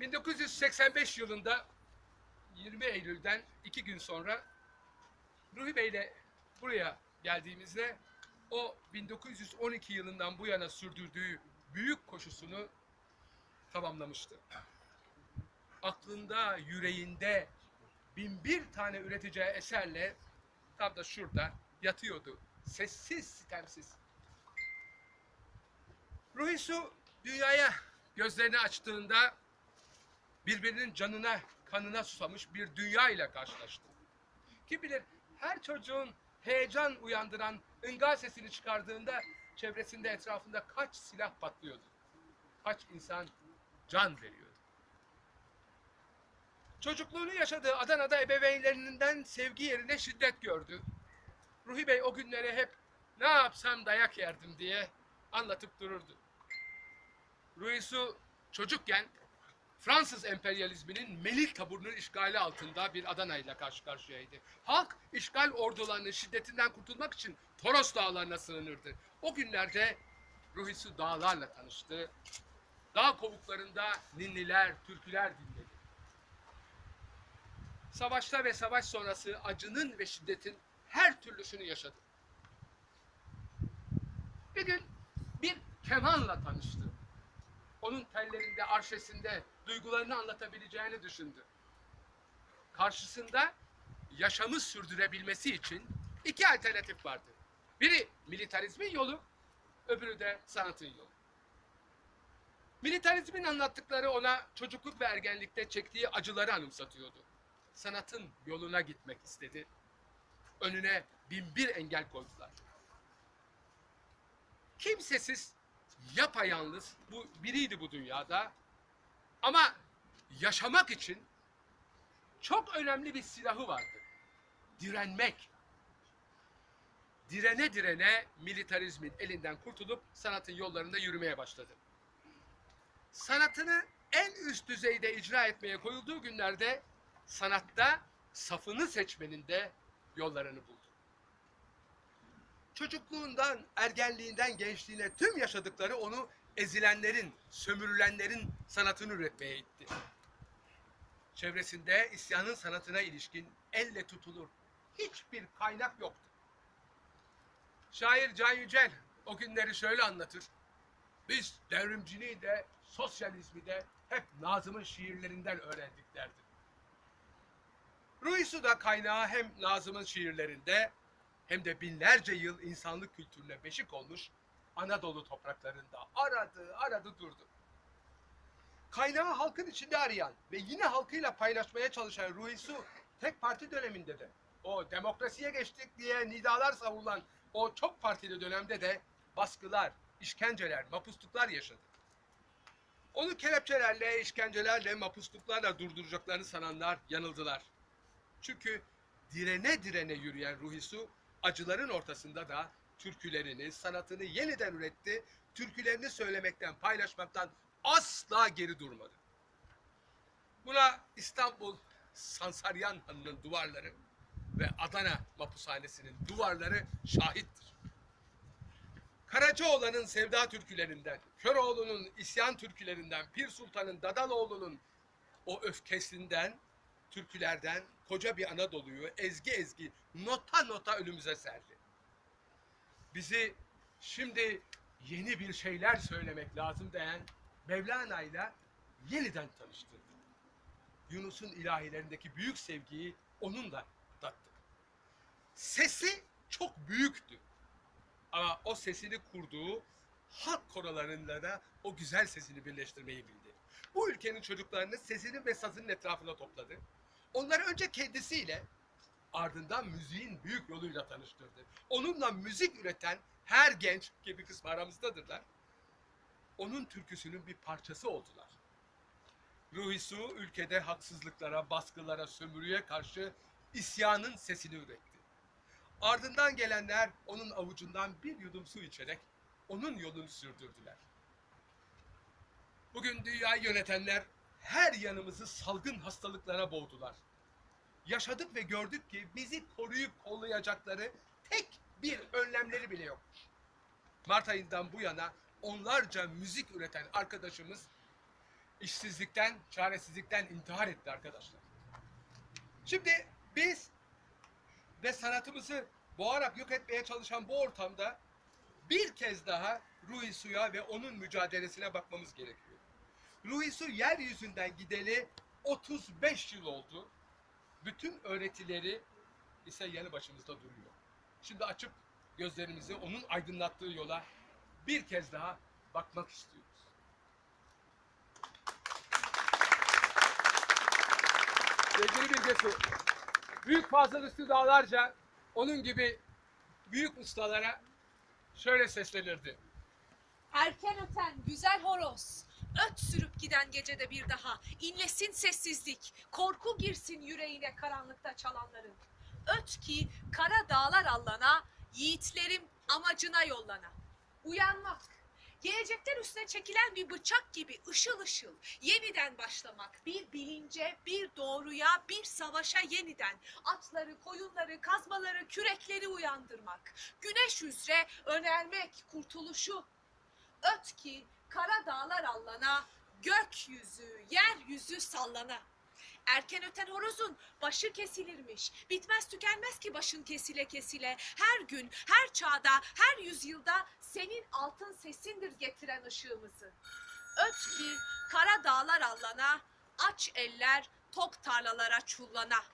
1985 yılında 20 Eylül'den iki gün sonra Ruhi Bey'le buraya geldiğimizde o 1912 yılından bu yana sürdürdüğü büyük koşusunu tamamlamıştı. Aklında, yüreğinde bin bir tane üreteceği eserle tam da şurada yatıyordu. Sessiz, sitemsiz. Ruhi Su dünyaya gözlerini açtığında birbirinin canına, kanına susamış bir dünya ile karşılaştı. Kim bilir her çocuğun heyecan uyandıran ınga sesini çıkardığında çevresinde etrafında kaç silah patlıyordu. Kaç insan can veriyordu. Çocukluğunu yaşadığı Adana'da ebeveynlerinden sevgi yerine şiddet gördü. Ruhi Bey o günleri hep ne yapsam dayak yerdim diye anlatıp dururdu. Ruhi Su çocukken Fransız emperyalizminin Melil taburunun işgali altında bir Adana ile karşı karşıyaydı. Halk işgal ordularının şiddetinden kurtulmak için Toros dağlarına sığınırdı. O günlerde Ruhi Su dağlarla tanıştı. Dağ kovuklarında ninniler, türküler dinledi. Savaşta ve savaş sonrası acının ve şiddetin her türlüsünü yaşadı. Bir gün bir kemanla tanıştı. Onun tellerinde, arşesinde duygularını anlatabileceğini düşündü. Karşısında yaşamı sürdürebilmesi için iki alternatif vardı. Biri militarizmin yolu, öbürü de sanatın yolu. Militarizmin anlattıkları ona çocukluk ve ergenlikte çektiği acıları anımsatıyordu. Sanatın yoluna gitmek istedi. Önüne bin bir engel koydular. Kimsesiz, yapayalnız bu biriydi bu dünyada. Ama yaşamak için çok önemli bir silahı vardı. Direnmek. Direne direne militarizmin elinden kurtulup sanatın yollarında yürümeye başladı. Sanatını en üst düzeyde icra etmeye koyulduğu günlerde sanatta safını seçmenin de yollarını buldu. Çocukluğundan, ergenliğinden, gençliğine tüm yaşadıkları onu ezilenlerin, sömürülenlerin sanatını üretmeye itti. Çevresinde isyanın sanatına ilişkin elle tutulur hiçbir kaynak yoktu. Şair Can Yücel o günleri şöyle anlatır. Biz devrimciliği de, sosyalizmi de hep Nazım'ın şiirlerinden öğrendik derdi. Ruisu da kaynağı hem Nazım'ın şiirlerinde hem de binlerce yıl insanlık kültürüne beşik olmuş Anadolu topraklarında aradı, aradı durdu. Kaynağı halkın içinde arayan ve yine halkıyla paylaşmaya çalışan Ruisu tek parti döneminde de o demokrasiye geçtik diye nidalar savurulan o çok partili dönemde de baskılar, işkenceler, mapusluklar yaşadı. Onu kelepçelerle, işkencelerle, mapusluklarla durduracaklarını sananlar yanıldılar. Çünkü direne direne yürüyen Ruhisu acıların ortasında da türkülerini, sanatını yeniden üretti. Türkülerini söylemekten, paylaşmaktan asla geri durmadı. Buna İstanbul Sansaryan Hanı'nın duvarları ve Adana Mapushanesi'nin duvarları şahittir. Karacaoğlan'ın sevda türkülerinden, Köroğlu'nun isyan türkülerinden, Pir Sultan'ın Dadaloğlu'nun o öfkesinden, türkülerden koca bir Anadolu'yu ezgi ezgi, nota nota önümüze serdi. Bizi şimdi yeni bir şeyler söylemek lazım diyen Mevlana'yla yeniden tanıştırdı. Yunus'un ilahilerindeki büyük sevgiyi onunla tattık. Sesi çok büyüktü. Ama o sesini kurduğu halk korolarıyla da o güzel sesini birleştirmeyi bildi. Bu ülkenin çocuklarını sesinin ve sazının etrafına topladı. Onları önce kendisiyle ardından müziğin büyük yoluyla tanıştırdı. Onunla müzik üreten her genç ki bir kısmı aramızdadırlar. Onun türküsünün bir parçası oldular. Ruhi Su ülkede haksızlıklara, baskılara, sömürüye karşı isyanın sesini üretti. Ardından gelenler onun avucundan bir yudum su içerek onun yolunu sürdürdüler. Bugün dünyayı yönetenler her yanımızı salgın hastalıklara boğdular. Yaşadık ve gördük ki bizi koruyup kollayacakları tek bir önlemleri bile yokmuş. Mart ayından bu yana onlarca müzik üreten arkadaşımız işsizlikten, çaresizlikten intihar etti arkadaşlar. Şimdi biz ve sanatımızı boğarak yok etmeye çalışan bu ortamda bir kez daha Ruhi Su'ya ve onun mücadelesine bakmamız gerekiyor. Ruhi Su yeryüzünden gideli 35 yıl oldu. Bütün öğretileri ise yanı başımızda duruyor. Şimdi açıp gözlerimizi onun aydınlattığı yola bir kez daha bakmak istiyoruz. Sevgili Bilge Su, Büyük Fazıl Üstü Dağlarca onun gibi büyük ustalara şöyle seslenirdi. Erken öten güzel horoz. Öt sürüp giden gecede bir daha. inlesin sessizlik. Korku girsin yüreğine karanlıkta çalanların. Öt ki kara dağlar allana, yiğitlerim amacına yollana. Uyanmak. Gelecekler üstüne çekilen bir bıçak gibi ışıl ışıl yeniden başlamak. Bir bilince, bir doğruya, bir savaşa yeniden. Atları, koyunları, kazmaları, kürekleri uyandırmak. Güneş üzere önermek kurtuluşu. Öt ki kara dağlar allana, gökyüzü, yeryüzü sallana. Erken öten horozun başı kesilirmiş. Bitmez tükenmez ki başın kesile kesile. Her gün, her çağda, her yüzyılda senin altın sesindir getiren ışığımızı. Öt ki kara dağlar allana, aç eller tok tarlalara çullana.